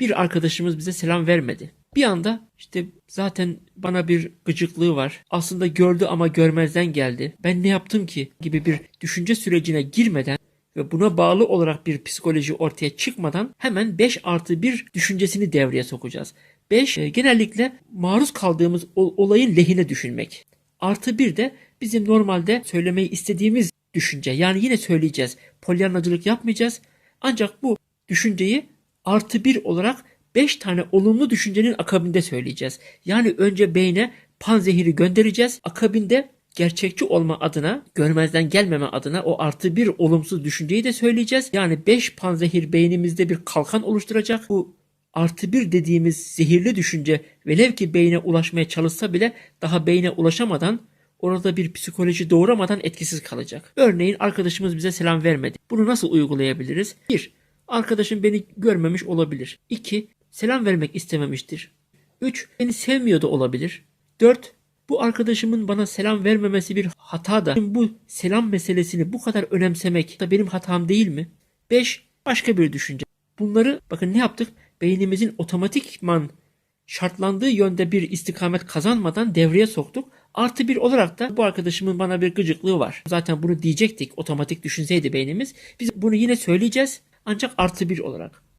Bir arkadaşımız bize selam vermedi. Bir anda işte zaten bana bir gıcıklığı var. Aslında gördü ama görmezden geldi. Ben ne yaptım ki gibi bir düşünce sürecine girmeden ve buna bağlı olarak bir psikoloji ortaya çıkmadan hemen 5 artı 1 düşüncesini devreye sokacağız. 5 e, genellikle maruz kaldığımız ol- olayın lehine düşünmek. Artı 1 de bizim normalde söylemeyi istediğimiz düşünce. Yani yine söyleyeceğiz. Polyanlacılık yapmayacağız. Ancak bu düşünceyi artı 1 olarak 5 tane olumlu düşüncenin akabinde söyleyeceğiz. Yani önce beyne panzehiri göndereceğiz. Akabinde gerçekçi olma adına, görmezden gelmeme adına o artı bir olumsuz düşünceyi de söyleyeceğiz. Yani 5 panzehir beynimizde bir kalkan oluşturacak. Bu artı bir dediğimiz zehirli düşünce velev ki beyne ulaşmaya çalışsa bile daha beyne ulaşamadan orada bir psikoloji doğuramadan etkisiz kalacak. Örneğin arkadaşımız bize selam vermedi. Bunu nasıl uygulayabiliriz? 1. Arkadaşım beni görmemiş olabilir. 2. Selam vermek istememiştir. 3. Beni sevmiyor da olabilir. 4. Bu arkadaşımın bana selam vermemesi bir hata da bu selam meselesini bu kadar önemsemek da benim hatam değil mi? 5. Başka bir düşünce. Bunları bakın ne yaptık? Beynimizin otomatikman şartlandığı yönde bir istikamet kazanmadan devreye soktuk. Artı bir olarak da bu arkadaşımın bana bir gıcıklığı var. Zaten bunu diyecektik otomatik düşünseydi beynimiz. Biz bunu yine söyleyeceğiz ancak artı bir olarak.